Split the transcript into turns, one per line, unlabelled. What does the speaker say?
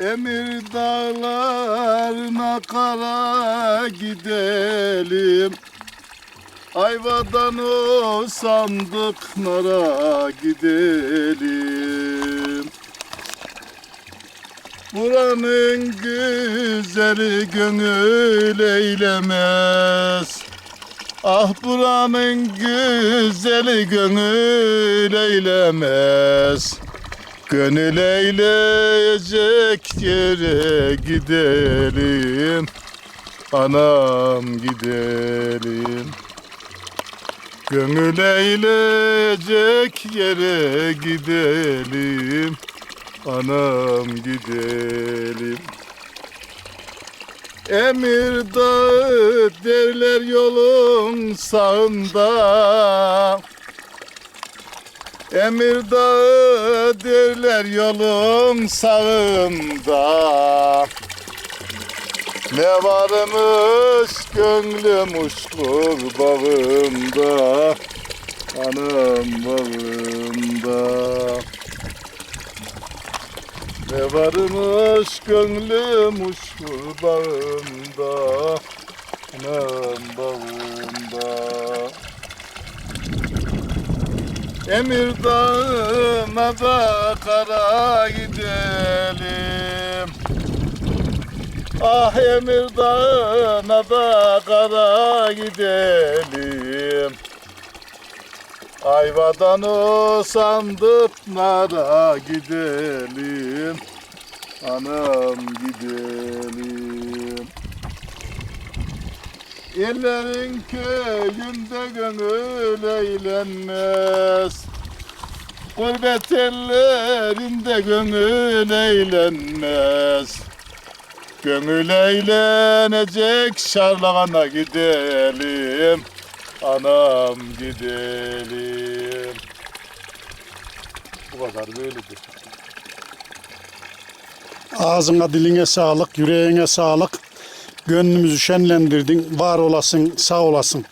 Emir dağlarına kara gidelim. Ayvadan o sandıklara gidelim. Buranın güzeli gönül eylemez Ah buranın güzeli gönül eylemez. Gönül eyleyecek yere gidelim. Anam gidelim. Gönül eyleyecek yere gidelim. Anam gidelim Emir dağı derler yolun sağında. Emir dağı derler yolun sağında. Ne varmış gönlüm uçkur bağımda Anam bağımda Ne varmış gönlüm uçkur bağımda Anam bağımda Emir dağına da kara gidelim. Ah Emir dağına da kara gidelim Ayvadan o sandıklara gidelim. Anam gidelim. Ellerin köyünde gönül eğlenmez. Gurbet ellerinde gönül eğlenmez. Gönül eğlenecek şarlağana gidelim Anam gidelim Bu kadar böyledir.
Ağzına diline sağlık, yüreğine sağlık. Gönlümüzü şenlendirdin. Var olasın, sağ olasın.